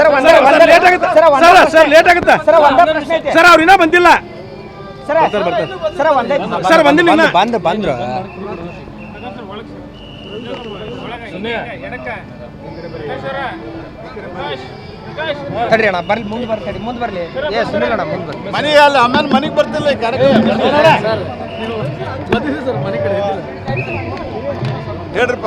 Sir ಒಂದೇ sir late ಆಗುತ್ತೆ. Sir sir. Late ಆಗುತ್ತೆ. ಸರ್ ಒಂದೇ ಪ್ರಶ್ನೆ ಸರ್ ಅವ್ರು ಇನ್ನೂ ಬಂದಿಲ್ಲ. ಸರ್ ಸರ್ ಒಂದೇ ಸರ್ ಬಂದಿಲ್ಲ ಬಂದ ಬಂದ್ ಬಂದ್ರು ತಡ್ರಿ ಅಣ್ಣ ಬರ್ಲಿ ಮುಂದೆ ಬರ್ತಾಡಿ ಮುಂದೆ ಬರ್ಲಿ. ಏ ಸುನಿಲ್ ಅಣ್ಣ ಮುಂದೆ ಬರ್ಲಿ. ಮನೆಗೆ ಅಲ್ಲ ಆಮೇಲೆ ಮನೆಗೆ ಬರ್ತಿಲ್ಲ ಹೇಳ್ರಪ್ಪ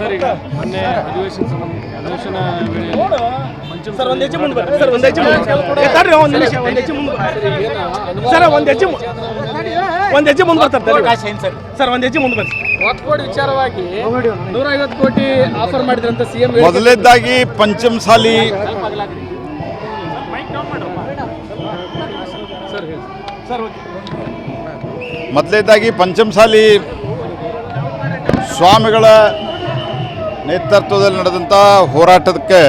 ಸರ್ ಈಗ ಮೊನ್ನೆ ಅಧಿವೇಶನ ಸಂಬಂಧ ಅಧಿವೇಶನ ವೇಳೆಯಲ್ಲಿ ಸರ್ ಒಂದು ಹೆಜ್ಜೆ ಮುಂದೆ ಸರ್ ಒಂದು ಹೆಜ್ಜೆ ಮುಂದೆ. ಒಂದು ನಿಮಿಷ ಒಂದು ಹೆಜ್ಜೆ ಮುಂದೆ ಸರ್ ಒಂದು ಹೆಜ್ಜೆ ಒಂದು ಹೆಜ್ಜೆ ಮುಂದೆ ಬರ್ತಾರೆ. ಸರ್. ಒಂದು ಹೆಜ್ಜೆ ಮುಂದೆ ವಿಚಾರವಾಗಿ ಕೋಟಿ ಆಫರ್ ಮಾಡಿದ್ರಂತ ಸಿಎಂ ಮೊದಲನೇದಾಗಿ ಪಂಚಮಸಾಲಿ ಮೊದಲನೇದಾಗಿ ಪಂಚಮಸಾಲಿ ಸ್ವಾಮಿಗಳ ನೇತೃತ್ವದಲ್ಲಿ ನಡೆದಂಥ ಹೋರಾಟಕ್ಕೆ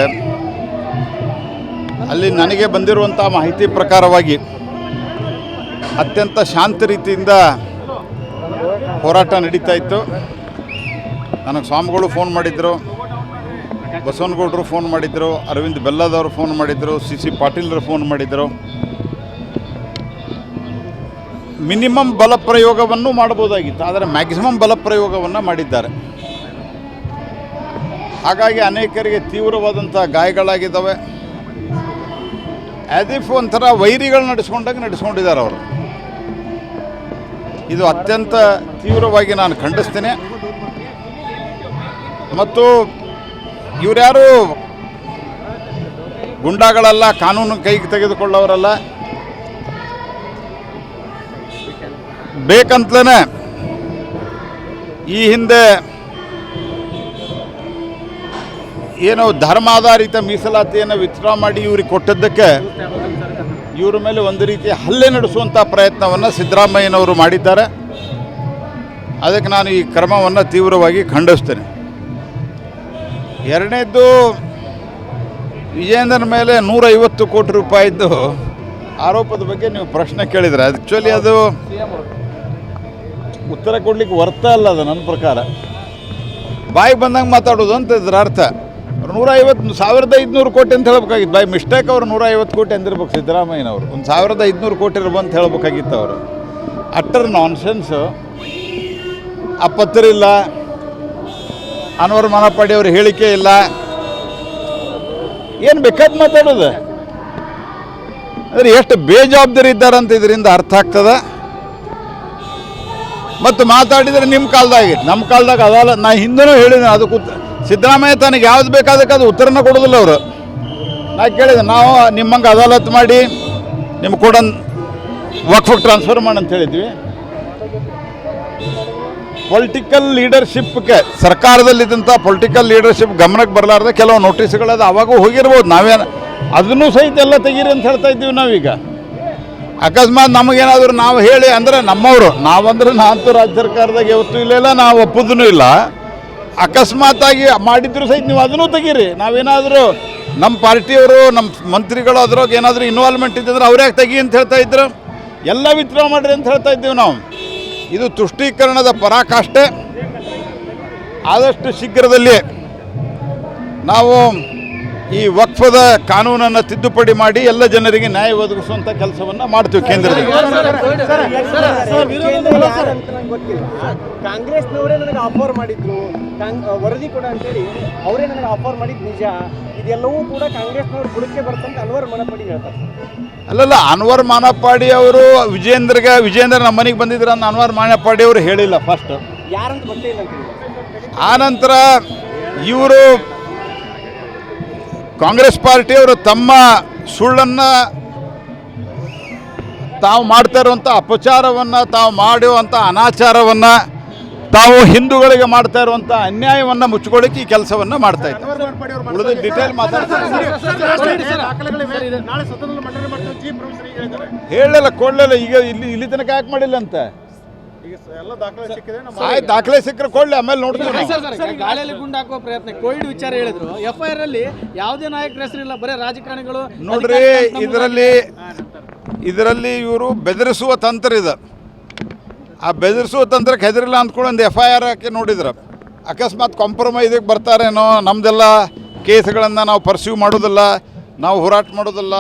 ಅಲ್ಲಿ ನನಗೆ ಬಂದಿರುವಂಥ ಮಾಹಿತಿ ಪ್ರಕಾರವಾಗಿ ಅತ್ಯಂತ ಶಾಂತ ರೀತಿಯಿಂದ ಹೋರಾಟ ನಡೀತಾ ಇತ್ತು. ನನಗೆ ಸ್ವಾಮಿಗಳು ಫೋನ್ ಮಾಡಿದ್ರು, ಬಸವನಗೌಡರು ಫೋನ್ ಮಾಡಿದ್ರು, ಅರವಿಂದ್ ಬೆಲ್ಲದವರು ಫೋನ್ ಮಾಡಿದ್ರು, ಸಿ ಸಿ ಪಾಟೀಲ್ರು ಫೋನ್ ಮಾಡಿದರು. ಮಿನಿಮಮ್ ಬಲ ಪ್ರಯೋಗವನ್ನು ಮಾಡಬಹುದಾಗಿತ್ತು, ಆದರೆ ಮ್ಯಾಕ್ಸಿಮಮ್ ಬಲ ಪ್ರಯೋಗವನ್ನು ಮಾಡಿದ್ದಾರೆ. ಹಾಗಾಗಿ ಅನೇಕರಿಗೆ ತೀವ್ರವಾದಂಥ ಗಾಯಗಳಾಗಿದ್ದಾವೆ. ಆ್ಯಸ್ ಇಫ್ ಒಂಥರ ವೈರಿಗಳು ನಡೆಸ್ಕೊಂಡಾಗ ನಡೆಸ್ಕೊಂಡಿದ್ದಾರೆ ಅವರು. ಇದು ಅತ್ಯಂತ ತೀವ್ರವಾಗಿ ನಾನು ಖಂಡಿಸ್ತೇನೆ. ಮತ್ತು ಇವರ್ಯಾರು ಗುಂಡಾಗಳಲ್ಲ, ಕಾನೂನು ಕೈಗೆ ತೆಗೆದುಕೊಳ್ಳೋರಲ್ಲ. ಬೇಕಂತಲೇ ಈ ಹಿಂದೆ ಏನು ಧರ್ಮಾಧಾರಿತ ಮೀಸಲಾತಿಯನ್ನು ವಿತ್ಡ್ರಾ ಮಾಡಿ ಇವ್ರಿಗೆ ಕೊಟ್ಟದ್ದಕ್ಕೆ ಇವ್ರ ಮೇಲೆ ಒಂದು ರೀತಿಯ ಹಲ್ಲೆ ನಡೆಸುವಂಥ ಪ್ರಯತ್ನವನ್ನು ಸಿದ್ದರಾಮಯ್ಯನವರು ಮಾಡಿದ್ದಾರೆ. ಅದಕ್ಕೆ ನಾನು ಈ ಕ್ರಮವನ್ನು ತೀವ್ರವಾಗಿ ಖಂಡಿಸ್ತೇನೆ. ಎರಡನೇದ್ದು ವಿಜೇಂದ್ರನ ಮೇಲೆ ನೂರೈವತ್ತು ಕೋಟಿ ರೂಪಾಯಿದ್ದು ಆರೋಪದ ಬಗ್ಗೆ ನೀವು ಪ್ರಶ್ನೆ ಕೇಳಿದರೆ ಆ್ಯಕ್ಚುಲಿ ಅದು ಉತ್ತರ ಕೊಡ್ಲಿಕ್ಕೆ ವರ್ತ ಅಲ್ಲ ಅದು ನನ್ನ ಪ್ರಕಾರ. ಬಾಯಿ ಬಂದಂಗೆ ಮಾತಾಡೋದು ಅಂತ ಇದರ ಅರ್ಥ. ಅವ್ರು ನೂರ ಐವತ್ತು ಸಾವಿರದ ಐದುನೂರು ಕೋಟಿ ಅಂತ ಹೇಳ್ಬೇಕಾಗಿತ್ತು. ಬೈ ಮಿಸ್ಟೇಕ್ ಅವ್ರು ನೂರ ಐವತ್ತು ಕೋಟಿ ಅಂದಿರ್ಬೇಕು, ಸಿದ್ದರಾಮಯ್ಯನವರು. ಒಂದು ಸಾವಿರದ ಐದುನೂರು ಕೋಟಿ ಅಂತ ಹೇಳ್ಬೇಕಾಗಿತ್ತು ಅವರು. ಅಟ್ಟರ್ ನಾನ್ಸೆನ್ಸು ಆ ಪತ್ರ ಇಲ್ಲ. ಅನ್ವರ್ ಮನಪಾಡಿ ಅವ್ರ ಹೇಳಿಕೆ ಇಲ್ಲ. ಏನು ಬೇಕಾದ್ ಮಾತಾಡೋದು? ಅಂದರೆ ಎಷ್ಟು ಬೇಜವಾಬ್ದಾರಿ ಇದ್ದಾರಂತ ಇದರಿಂದ ಅರ್ಥ ಆಗ್ತದೆ? ಮತ್ತು ಮಾತಾಡಿದರೆ ನಿಮ್ಮ ಕಾಲದಾಗೆ ನಮ್ಮ ಕಾಲದಾಗ ಅದಲ್ಲ, ನಾ ಹಿಂದೂ ಹೇಳಿದೆ ಅದಕ್ಕೂ ಸಿದ್ದರಾಮಯ್ಯ ತನಗೆ ಯಾವ್ದು ಬೇಕಾದಕ್ಕೆ ಅದು ಉತ್ತರನ ಕೊಡೋದಿಲ್ಲ ಅವರು. ನಾ ಕೇಳಿದೆ, ನಾವು ನಿಮ್ಮಂಗೆ ಅದಾಲತ್ ಮಾಡಿ ನಿಮ್ಗೆ ಕೂಡ ವಕ್ಫ್ ಟ್ರಾನ್ಸ್ಫರ್ ಮಾಡಿ ಅಂತ ಹೇಳಿದ್ವಿ. ಪೊಲಿಟಿಕಲ್ ಲೀಡರ್ಶಿಪ್ಗೆ ಸರ್ಕಾರದಲ್ಲಿದ್ದಂಥ ಪೊಲಿಟಿಕಲ್ ಲೀಡರ್ಶಿಪ್ ಗಮನಕ್ಕೆ ಬರಲಾರ್ದೆ ಕೆಲವು ನೋಟಿಸ್ಗಳದು ಅವಾಗೂ ಹೋಗಿರ್ಬೋದು ನಾವೇನು ಅದನ್ನು ಸಹಿತ ಎಲ್ಲ ತೆಗೀರಿ ಅಂತ ಹೇಳ್ತಾ ಇದ್ದೀವಿ ನಾವೀಗ. ಅಕಸ್ಮಾತ್ ನಮಗೇನಾದರೂ ನಾವು ಹೇಳಿ, ಅಂದರೆ ನಮ್ಮವರು, ನಾವಂದ್ರೆ ನಾಂತು ರಾಜ್ಯ ಸರ್ಕಾರದಾಗ ಯಾವತ್ತೂ ಇಲ್ಲ ನಾವು ಒಪ್ಪುದೂ ಇಲ್ಲ. ಅಕಸ್ಮಾತಾಗಿ ಮಾಡಿದ್ರು ಸಹಿತ ನೀವು ಅದನ್ನು ತೆಗೀರಿ. ನಾವೇನಾದರೂ ನಮ್ಮ ಪಾರ್ಟಿಯವರು, ನಮ್ಮ ಮಂತ್ರಿಗಳು ಅದ್ರಾಗ ಏನಾದರೂ ಇನ್ವಾಲ್ವ್ಮೆಂಟ್ ಇದ್ದಂದ್ರೆ ಅವ್ರು ಯಾಕೆ ತೆಗಿ ಅಂತ ಹೇಳ್ತಾ ಇದ್ರು? ಎಲ್ಲ ವಿತ್ಡ್ರಾ ಮಾಡಿರಿ ಅಂತ ಹೇಳ್ತಾ ಇದ್ದೀವಿ ನಾವು. ಇದು ತುಷ್ಟೀಕರಣದ ಪರಾಕಾಷ್ಠೆ. ಆದಷ್ಟು ಶೀಘ್ರದಲ್ಲಿ ನಾವು ಈ ವಕ್ಫದ ಕಾನೂನನ್ನು ತಿದ್ದುಪಡಿ ಮಾಡಿ ಎಲ್ಲ ಜನರಿಗೆ ನ್ಯಾಯ ಒದಗಿಸುವಂಥ ಕೆಲಸವನ್ನು ಮಾಡ್ತೀವಿ ಕೇಂದ್ರದಲ್ಲಿ. ಕಾಂಗ್ರೆಸ್ನವರೇ ನನಗೆ ಆಫರ್ ಮಾಡಿದ್ರು. ವರದಿ ಕೂಡ ಅಂತೇಳಿ ಅವರೇ ನನಗೆ ಆಫರ್ ಮಾಡಿದ್ ನಿಜ. ಇದೆಲ್ಲವೂ ಕೂಡ ಕಾಂಗ್ರೆಸ್ನವ್ರ ಬುಡಕ್ಕೆ ಬರ್ತಂತ ಅನ್ವರ್ ಮನಪಡಿ ಹೇಳ್ತಾರೆ. ಅಲ್ಲಲ್ಲ ಅನ್ವರ್ ಮಾನಪ್ಪಾಡಿ ಅವರು ವಿಜೇಂದ್ರಗೆ ವಿಜೇಂದ್ರ ನಮ್ಮ ಮನೆಗೆ ಬಂದಿದ್ರು ಅಂತ ಅನ್ವರ್ ಮಾನಪ್ಪಾಡಿ ಅವರು ಹೇಳಿಲ್ಲ ಫಸ್ಟ್ ಯಾರಂತ ಗೊತ್ತಿಲ್ಲ ಅಂತ ಆನಂತರ ಇವರು ಕಾಂಗ್ರೆಸ್ ಪಾರ್ಟಿಯವರು ತಮ್ಮ ಸುಳ್ಳನ್ನು ತಾವು ಮಾಡ್ತಾ ಇರುವಂಥ ಅಪಚಾರವನ್ನು ತಾವು ಮಾಡುವಂಥ ಅನಾಚಾರವನ್ನು ತಾವು ಹಿಂದೂಗಳಿಗೆ ಮಾಡ್ತಾ ಇರುವಂಥ ಅನ್ಯಾಯವನ್ನು ಮುಚ್ಚಿಕೊಳ್ಳಿಕ್ಕೆ ಈ ಕೆಲಸವನ್ನು ಮಾಡ್ತಾ ಇದ್ದಾರೆ. ಉಳಿದ ಡಿಟೇಲ್ ಮಾತಾಡ್ತಾರೆ ಹೇಳಲ್ಲ ಕೊಡಲಿಲ್ಲ ಈಗ ಇಲ್ಲಿ ಇಲ್ಲಿ ತನಕ ಯಾಕೆ ಮಾಡಿಲ್ಲ ಅಂತ? ಆಯ್ತು ದಾಖಲೆ ಸಿಕ್ಕರೆ ಕೊಡ್ಲಿ ಆಮೇಲೆ ನೋಡ್ತೀವಿ ನಾವು. ಸರ್ ಸರ್ ಗಾಳಿಯಲ್ಲಿ ಗುಂಡು ಹಾಕುವ ಪ್ರಯತ್ನ ಕೋವಿಡ್ ವಿಚಾರ ಹೇಳಿದ್ರು. ಎಫ್ಐಆರ್ ಐ ಆರ್ ಅಲ್ಲಿ ಯಾವುದೇ ನಾಯಕರ ಹೆಸರಿಲ್ಲ ಬರೀ ರಾಜಕಾರಣಿಗಳು ನೋಡ್ರಿ ಇದರಲ್ಲಿ ಇದರಲ್ಲಿ ಇವರು ಬೆದರಿಸುವ ತಂತ್ರ ಇದೆ. ಆ ಬೆದರಿಸುವ ತಂತ್ರಕ್ಕೆ ಹೆದರಿಲ್ಲ ಅಂದ್ಕೊಂಡು ಒಂದು ಎಫ್ ಐ ಆರ್ ಹಾಕಿ ನೋಡಿದ್ರು. ಅಕಸ್ಮಾತ್ ಕಾಂಪ್ರಮೈಸಿಗೆ ಬರ್ತಾರೇನೋ ನಮ್ಮದೆಲ್ಲ ಕೇಸ್ಗಳನ್ನು ನಾವು ಪರ್ಸ್ಯೂ ಮಾಡೋದಿಲ್ಲ ನಾವು ಹೋರಾಟ ಮಾಡೋದಿಲ್ಲ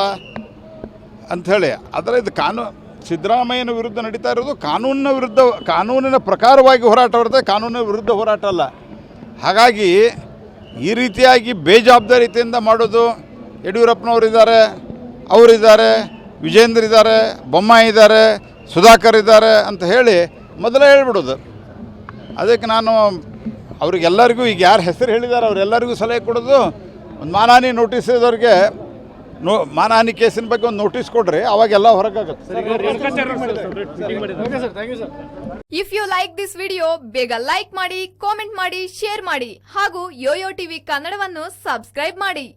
ಅಂಥೇಳಿ ಆದರೆ ಇದು ಕಾನೂನು ಸಿದ್ದರಾಮಯ್ಯನ ವಿರುದ್ಧ ನಡೀತಾ ಇರೋದು ಕಾನೂನಿನ ವಿರುದ್ಧ, ಕಾನೂನಿನ ಪ್ರಕಾರವಾಗಿ ಹೋರಾಟ ಹೊರತೆ ಕಾನೂನಿನ ವಿರುದ್ಧ ಹೋರಾಟ ಅಲ್ಲ. ಹಾಗಾಗಿ ಈ ರೀತಿಯಾಗಿ ಬೇಜವಾಬ್ದಾರಿತೆಯಿಂದ ಮಾಡೋದು ಯಡಿಯೂರಪ್ಪನವರಿದ್ದಾರೆ, ಅವರಿದ್ದಾರೆ ವಿಜೇಂದ್ರ ಇದ್ದಾರೆ ಬೊಮ್ಮಾಯಿ ಇದ್ದಾರೆ, ಸುಧಾಕರ್ ಇದ್ದಾರೆ ಅಂತ ಹೇಳಿ ಮೊದಲೇ ಹೇಳ್ಬಿಡೋದು. ಅದಕ್ಕೆ ನಾನು ಅವ್ರಿಗೆಲ್ಲರಿಗೂ ಈಗ ಯಾರು ಹೆಸರು ಹೇಳಿದ್ದಾರೆ ಅವರೆಲ್ಲರಿಗೂ ಸಲಹೆ ಕೊಡೋದು. ಒಂದು ಮಾನಹಾನಿ ನೋಟಿಸ್ ಇದ್ದವ್ರಿಗೆ ನೋ ಮಾನಹಾನಿ ಕೇಸಿನ ಬಗ್ಗೆ ಒಂದು ನೋಟಿಸ್ ಕೊಡ್ರಿ ಅವಾಗೆಲ್ಲ ಹೊರಗಾಗುತ್ತೆ. Okay sir thank you sir if you like this video ಬೇಗ ಲೈಕ್ ಮಾಡಿ ಕಾಮೆಂಟ್ ಮಾಡಿ ಶೇರ್ ಮಾಡಿ ಹಾಗೂ ಯೋಯೋ ಟಿವಿ ಕನ್ನಡವನ್ನು ಸಬ್ಸ್ಕ್ರೈಬ್ ಮಾಡಿ.